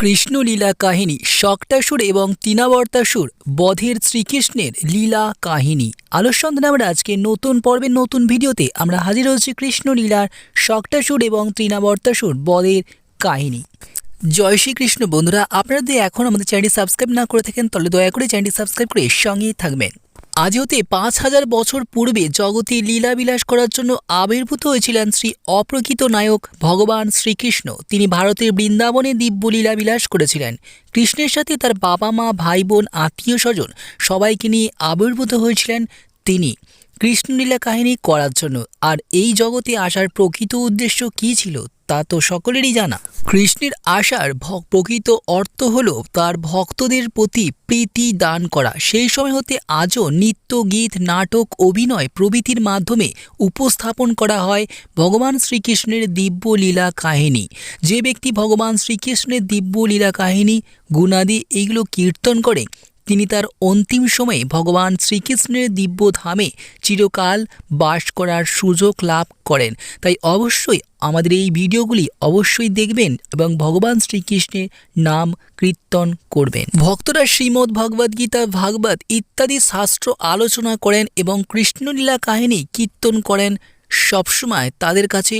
কৃষ্ণলীলা কাহিনী শক্টাসুর এবং তৃণাবর্তাসুর বধের শ্রীকৃষ্ণের লীলা কাহিনী। আলোচনা আমরা আজকে নতুন পর্বের নতুন ভিডিওতে আমরা হাজির হচ্ছি কৃষ্ণলীলার শক্টাসুর এবং তৃণাবর্তাসুর বধের কাহিনী। জয় শ্রীকৃষ্ণ। বন্ধুরা, আপনারা যদি এখন আমাদের চ্যানেলটি সাবস্ক্রাইব না করে থাকেন, তাহলে দয়া করে চ্যানেলটি সাবস্ক্রাইব করে সঙ্গেই থাকবেন। আজ হতে পাঁচ হাজার বছর পূর্বে জগতে লীলাবিলাস করার জন্য আবির্ভূত হয়েছিলেন শ্রী অপ্রকৃত নায়ক ভগবান শ্রীকৃষ্ণ। তিনি ভারতের বৃন্দাবনে দিব্য লীলাবিলাস করেছিলেন। কৃষ্ণের সাথে তার বাবা মা, ভাই বোন, আত্মীয় স্বজন সবাইকে নিয়ে আবির্ভূত হয়েছিলেন তিনি। কৃষ্ণলীলা কাহিনী করার জন্য। আর এই জগতে আসার প্রকৃত উদ্দেশ্য কী ছিল তা তো সকলেরই জানা। কৃষ্ণের আশার প্রকৃত অর্থ হল তার ভক্তদের প্রতি প্রীতি দান করা। সেই সময় হতে আজও নৃত্য গীত, নাটক, অভিনয় প্রভৃতির মাধ্যমে উপস্থাপন করা হয় ভগবান শ্রীকৃষ্ণের দিব্য লীলা কাহিনী। যে ব্যক্তি ভগবান শ্রীকৃষ্ণের দিব্য লীলা কাহিনী, গুণাদি, এইগুলো কীর্তন করে তিনি তার অন্তিম সময়ে ভগবান শ্রীকৃষ্ণের দিব্য ধামে চিরকাল বাস করার সুযোগ লাভ করেন। তাই অবশ্যই আমাদের এই ভিডিওগুলি অবশ্যই দেখবেন এবং ভগবান শ্রীকৃষ্ণের নাম কীর্তন করবেন। ভক্তরা শ্রীমদ্ ভগবদ্ গীতা, ভাগবত ইত্যাদি শাস্ত্র আলোচনা করেন এবং কৃষ্ণলীলা কাহিনী কীর্তন করেন সবসময় তাদের কাছে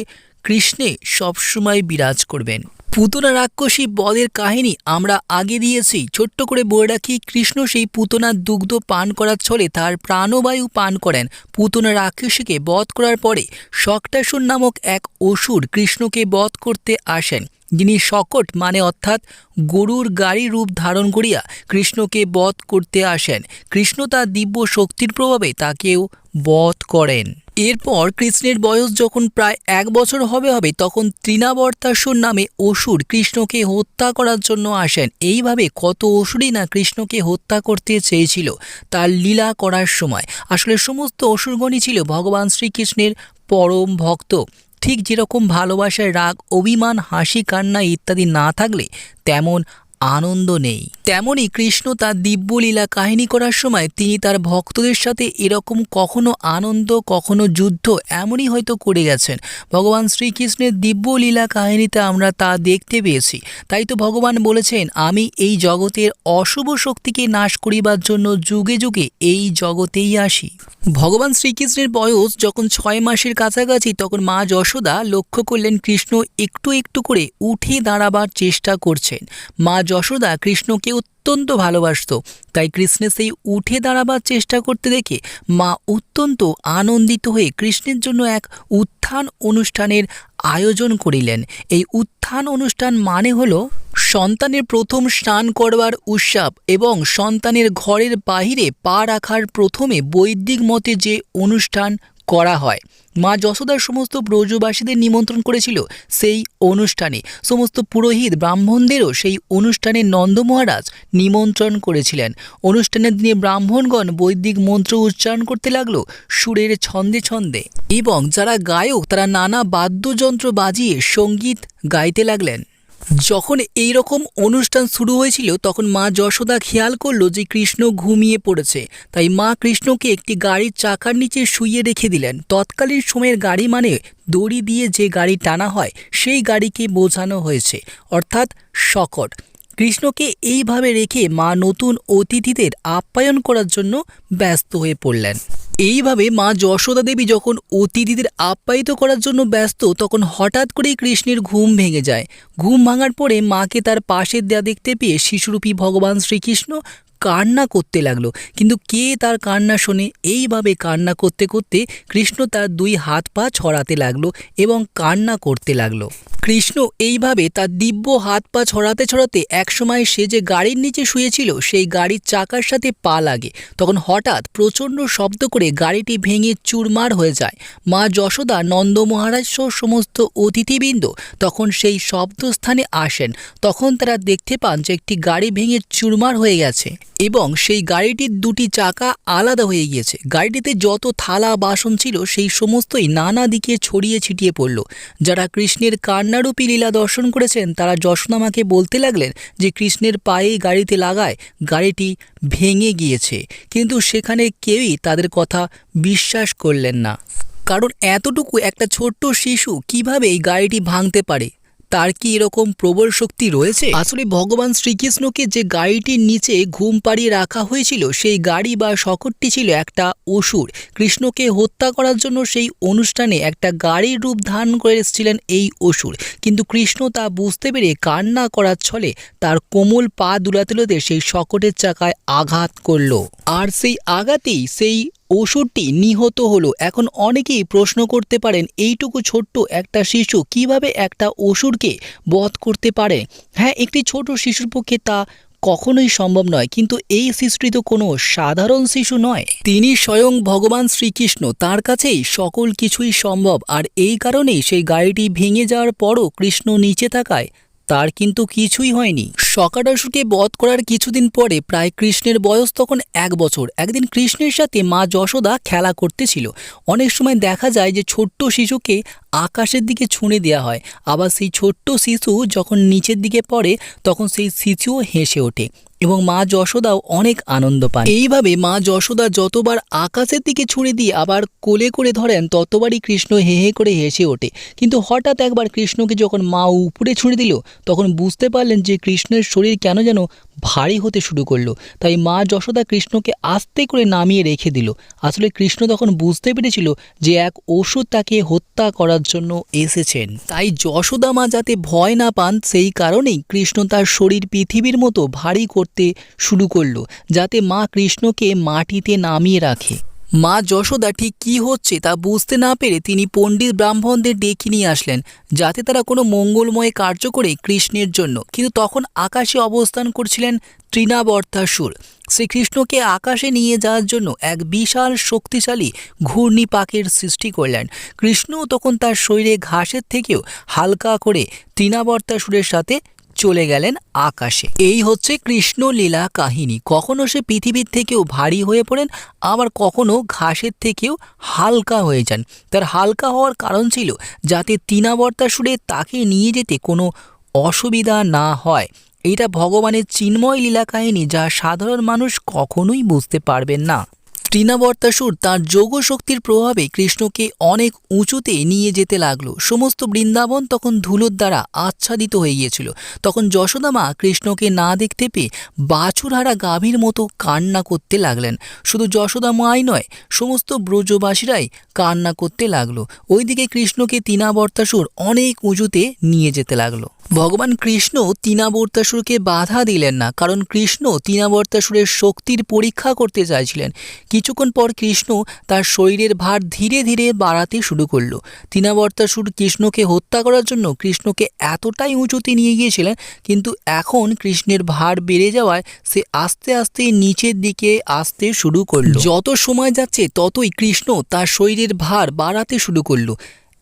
কৃষ্ণে সবসময় বিরাজ করবেন। পুতনা রাক্ষসী বদের কাহিনী আমরা আগে দিয়েছি। ছোট্ট করে বলে রাখি, কৃষ্ণ সেই পুতনার দুগ্ধ পান করার ছলে তার প্রাণবায়ু পান করেন। পুতনা রাক্ষসীকে বধ করার পরে শক্টাসুর নামক এক অসুর কৃষ্ণকে বধ করতে আসেন। যিনি শকট মানে অর্থাৎ গরুর গাড়ি রূপ ধারণ করিয়া কৃষ্ণকে বধ করতে আসেন। কৃষ্ণ তার দিব্য শক্তির প্রভাবে তাকেও বধ করেন। এরপর কৃষ্ণের বয়স যখন প্রায় এক বছর হবে হবে, তখন তৃণাবর্তাসুর নামে অসুর কৃষ্ণকে হত্যা করার জন্য আসেন। এইভাবে কত অসুরই না কৃষ্ণকে হত্যা করতে চেয়েছিল তার লীলা করার সময়। আসলে সমস্ত অসুরগণই ছিল ভগবান শ্রীকৃষ্ণের পরম ভক্ত। ঠিক যেরকম ভালোবাসার রাগ, অভিমান, হাসি, কান্না ইত্যাদি না থাকলে, তেমন আনন্দ নেই। তেমনই কৃষ্ণ তার দিব্যলীলা কাহিনী করার সময় তিনি তার ভক্তদের সাথে এরকম কখনো আনন্দ, কখনো যুদ্ধ এমনই হয়তো করে গেছেন। ভগবান শ্রীকৃষ্ণের দিব্যলীলা কাহিনীতে আমরা তা দেখতে পেয়েছি। তাই তো ভগবান বলেছেন, আমি এই জগতের অশুভ শক্তিকে নাশ করিবার জন্য যুগে যুগে এই জগতেই আসি। ভগবান শ্রীকৃষ্ণের বয়স যখন ছয় মাসের কাছাকাছি, তখন মা যশোদা লক্ষ্য করলেন কৃষ্ণ একটু একটু করে উঠে দাঁড়াবার চেষ্টা করছেন। মা যশোদা কৃষ্ণকে অত্যন্ত ভালোবাসত। তাই কৃষ্ণের সেই উঠে দাঁড়াবার চেষ্টা করতে দেখে মা অত্যন্ত আনন্দিত হয়ে কৃষ্ণের জন্য এক উত্থান অনুষ্ঠানের আয়োজন করিলেন। এই উত্থান অনুষ্ঠান মানে হলো সন্তানের প্রথম স্নান করবার উৎসব এবং সন্তানের ঘরের বাহিরে পা রাখার প্রথমে বৈদিক মতে যে অনুষ্ঠান করা হয়। মা যশোদার সমস্ত ব্রজবাসীদের নিমন্ত্রণ করেছিল সেই অনুষ্ঠানে। সমস্ত পুরোহিত ব্রাহ্মণদেরও সেই অনুষ্ঠানে নন্দ মহারাজ নিমন্ত্রণ করেছিলেন। অনুষ্ঠানের দিনে ব্রাহ্মণগণ বৈদিক মন্ত্র উচ্চারণ করতে লাগল সুরের ছন্দে ছন্দে এবং যারা গায়ক তারা নানা বাদ্যযন্ত্র বাজিয়ে সংগীত গাইতে লাগলেন। যখন এই রকম অনুষ্ঠান শুরু হয়েছিল, তখন মা যশোদা খেয়াল করল যে কৃষ্ণ ঘুমিয়ে পড়েছে। তাই মা কৃষ্ণকে একটি গাড়ির চাকার নিচে শুইয়ে রেখে দিলেন। তৎকালীন সময়ের গাড়ি মানে দড়ি দিয়ে যে গাড়ি টানা হয়, সেই গাড়িকে বোঝানো হয়েছে, অর্থাৎ শকট কৃষ্ণকে এইভাবে রেখে মা নতুন অতিথিদের আপ্যায়ন করার জন্য ব্যস্ত হয়ে পড়লেন। এইভাবে মা যশোদা দেবী যখন অতিথিদের আপ্যায়িত করার জন্য ব্যস্ত, তখন হঠাৎ করেই কৃষ্ণের ঘুম ভেঙে যায়। ঘুম ভাঙার পরে মাকে তার পাশের দেয়া দেখতে পেয়ে শিশুরূপী ভগবান শ্রীকৃষ্ণ কান্না করতে লাগল। কিন্তু কে তার কান্না শোনে? এইভাবে কান্না করতে করতে কৃষ্ণ তার দুই হাত পা ছড়াতে লাগল এবং কান্না করতে লাগল। কৃষ্ণ এইভাবে তার দিব্য হাত পা ছড়াতে ছড়াতে একসময় সে যে গাড়ির নিচে শুয়েছিল, সেই গাড়ির চাকার সাথে পা লাগে। তখন হঠাৎ প্রচণ্ড শব্দ করে গাড়িটি ভেঙে চুরমার হয়ে যায়। মা যশোদা নন্দ মহারাজ সহ সমস্ত অতিথিবৃন্দ তখন সেই শব্দস্থানে আসেন। তখন তারা দেখতে পান যে একটি গাড়ি ভেঙে চুরমার হয়ে গেছে এবং সেই গাড়িটির দুটি চাকা আলাদা হয়ে গিয়েছে। গাড়িটিতে যত থালা বাসন ছিল, সেই সমস্তই নানা দিকে ছড়িয়ে ছিটিয়ে পড়ল। যারা কৃষ্ণের কান্নারূপী লীলা দর্শন করেছেন, তারা যশোদামাকে বলতে লাগলেন যে কৃষ্ণের পায়ে গাড়িতে লাগায়, গাড়িটি ভেঙে গিয়েছে। কিন্তু সেখানে কেউই তাদের কথা বিশ্বাস করলেন না। কারণ এতটুকু একটা ছোট্ট শিশু কীভাবে এই গাড়িটি ভাঙতে পারে? তার কি এরকম প্রবল শক্তি রয়েছে? আসলে ভগবান শ্রীকৃষ্ণকে যে গাড়িটির নিচে ঘুম পাড়িয়ে রাখা হয়েছিল, সেই গাড়ি বা শকটটি ছিল একটা অসুর। কৃষ্ণকে হত্যা করার জন্য সেই অনুষ্ঠানে একটা গাড়ির রূপ ধারণ করে এসেছিলেন এই অসুর। কিন্তু কৃষ্ণ তা বুঝতে পেরে কান্না করার ছলে তার কোমল পা দুলাতে সেই শকটের চাকায় আঘাত করল। আর সেই আঘাতেই সেই অসুরটি নিহত হলো। এখন অনেকেই প্রশ্ন করতে পারেন, এইটুকু ছোট্ট একটা শিশু কীভাবে একটা অসুরকে বধ করতে পারে? হ্যাঁ একটি ছোট শিশুর পক্ষে তা কখনোই সম্ভব নয়, কিন্তু এই শিশুটি তো কোনো সাধারণ শিশু নয়। তিনি স্বয়ং ভগবান শ্রীকৃষ্ণ, তার কাছেই সকল কিছুই সম্ভব। আর এই কারণেই সেই গাড়িটি ভেঙে যাওয়ার পরও কৃষ্ণ নিচে থাকায় তার কিন্তু কিছুই হয়নি। সকাডাসুকে বধ করার কিছুদিন পরে প্রায় কৃষ্ণের বয়স তখন এক বছর। একদিন কৃষ্ণের সাথে মা যশোদা খেলা করতেছিল। অনেক সময় দেখা যায় যে ছোট্ট শিশুকে আকাশের দিকে ছুঁড়ে দেওয়া হয়। আবার সেই ছোট্ট শিশু যখন নিচের দিকে পড়ে, তখন সেই শিশুও হেসে ওঠে। এবং মা যশোদাও অনেক আনন্দ পান। এইভাবে মা যশোদা যতবার আকাশের দিকে ছুঁড়ে দিয়ে আবার কোলে করে ধরেন, ততবারই কৃষ্ণ হে হে করে হেসে ওঠে। কিন্তু হঠাৎ একবার কৃষ্ণকে যখন মা উপরে ছুঁড়ে দিল, তখন বুঝতে পারলেন যে কৃষ্ণের শরীর কেন যেন ভারী হতে শুরু করল। তাই মা যশোদা কৃষ্ণকে আস্তে করে নামিয়ে রেখে দিল। আসলে কৃষ্ণ তখন বুঝতে পেরেছিল যে এক ওষুধ তাকে হত্যা করার জন্য এসেছেন। তাই যশোদা মা যাতে ভয় না পান, সেই কারণেই কৃষ্ণ তার শরীর পৃথিবীর মতো ভারী করতে শুরু করল, যাতে মা কৃষ্ণকে মাটিতে নামিয়ে রাখে। মা যশোদা ঠিক কী হচ্ছে তা বুঝতে না পেরে তিনি পণ্ডিত ব্রাহ্মণদের ডেকে নিয়ে আসলেন, যাতে তারা কোনো মঙ্গলময় কার্য করে কৃষ্ণের জন্য। কিন্তু তখন আকাশে অবস্থান করছিলেন তৃণাবর্তাসুর। শ্রীকৃষ্ণকে আকাশে নিয়ে যাওয়ার জন্য এক বিশাল শক্তিশালী ঘূর্ণিপাকের সৃষ্টি করলেন। কৃষ্ণ তখন তার শরীরে ঘাসের থেকেও হালকা করে তৃণাবর্তাসুরের সাথে চলে গেলেন আকাশে। এই হচ্ছে কৃষ্ণ লীলা কাহিনী। কখনো সে পৃথিবীর থেকেও ভারী হয়ে পড়েন, আবার কখনো ঘাসের থেকেও হালকা হয়ে যান। তার হালকা হওয়ার কারণ ছিল যাতে তিনাবর্তাসুরে তাকে নিয়ে যেতে কোনো অসুবিধা না হয়। এটা ভগবানের চিন্ময় লীলা কাহিনী যা সাধারণ মানুষ কখনোই বুঝতে পারবেন না। তৃণাবর্তাসুর তার যোগ শক্তির প্রভাবে কৃষ্ণকে অনেক উঁচুতে নিয়ে যেতে লাগল। সমস্ত বৃন্দাবন তখন ধুলোর দ্বারা আচ্ছাদিত হয়ে গিয়েছিল। তখন যশোদা মা কৃষ্ণকে না দেখতে পেয়ে বাছুরহারা গাভীর মতো কান্না করতে লাগলেন। শুধু যশোদা মাই নয়, সমস্ত ব্রজবাসীরাই কান্না করতে লাগল। ওইদিকে কৃষ্ণকে তিনাবর্তাসুর অনেক উঁচুতে নিয়ে যেতে লাগল। ভগবান কৃষ্ণ তিনাবর্তাসুরকে বাধা দিলেন না, কারণ কৃষ্ণ তিনাবর্তাসুরের শক্তির পরীক্ষা করতে চাইছিলেন। কিছুক্ষণ পর কৃষ্ণ তার শরীরের ভার ধীরে ধীরে বাড়াতে শুরু করল। তিনাবর্তাসুর কৃষ্ণকে হত্যা করার জন্য কৃষ্ণকে এতটাই উঁচুতে নিয়ে গিয়েছিলেন, কিন্তু এখন কৃষ্ণের ভার বেড়ে যাওয়ায় সে আস্তে আস্তে নিচের দিকে আসতে শুরু করল। যত সময় যাচ্ছে ততই কৃষ্ণ তার শরীরের ভার বাড়াতে শুরু করল।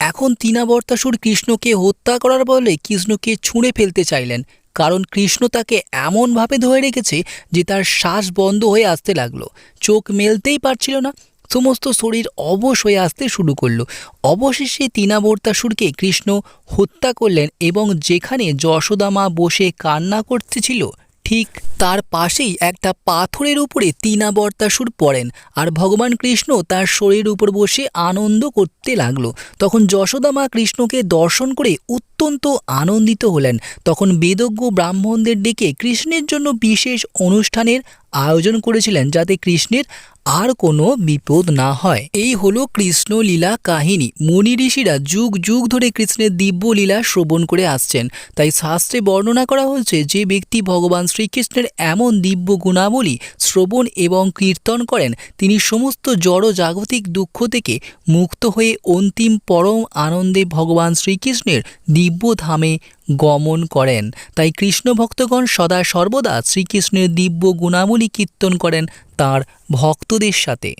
এখন তিনাবর্তাসুর কৃষ্ণকে হত্যা করার বলে কৃষ্ণকে ছুঁড়ে ফেলতে চাইলেন। কারণ কৃষ্ণ তাকে এমনভাবে ধরে রেখেছে যে তার শ্বাস বন্ধ হয়ে আসতে লাগল। চোখ মেলতেই পারছিল না। সমস্ত শরীর অবশ হয়ে আসতে শুরু করল। অবশেষে তিনাবর্তাসুরকে কৃষ্ণ হত্যা করলেন এবং যেখানে যশোদামা বসে কান্না করতেছিল, ঠিক তার পাশেই একটা পাথরের উপরে তিনাবর্তাসুর পড়েন আর ভগবান কৃষ্ণ তার শরীর উপর বসে আনন্দ করতে লাগল। তখন যশোদা মা কৃষ্ণকে দর্শন করে অত্যন্ত আনন্দিত হলেন। তখন বেদজ্ঞ ব্রাহ্মণদের ডেকে কৃষ্ণের জন্য বিশেষ অনুষ্ঠানের আয়োজন করেছিলেন যাতে কৃষ্ণের আর কোনো বিপদ না হয়। এই হলো কৃষ্ণ লীলা কাহিনী। মুনি ঋষিরা যুগ যুগ ধরে কৃষ্ণের দিব্য লীলা শ্রবণ করে আসছেন। তাই শাস্ত্রে বর্ণনা করা হয়েছে, যে ব্যক্তি ভগবান শ্রীকৃষ্ণের এমন দিব্য গুণাবলী শ্রবণ এবং কীর্তন করেন, তিনি সমস্ত জড় জাগতিক দুঃখ থেকে মুক্ত হয়ে অন্তিম পরম আনন্দে ভগবান শ্রীকৃষ্ণের দিব্য ধামে গমন করেন। তাই কৃষ্ণ ভক্তগণ সদা সর্বদা শ্রীকৃষ্ণের দিব্য গুণাবলী কীর্তন করেন তার ভক্তদের সাথে।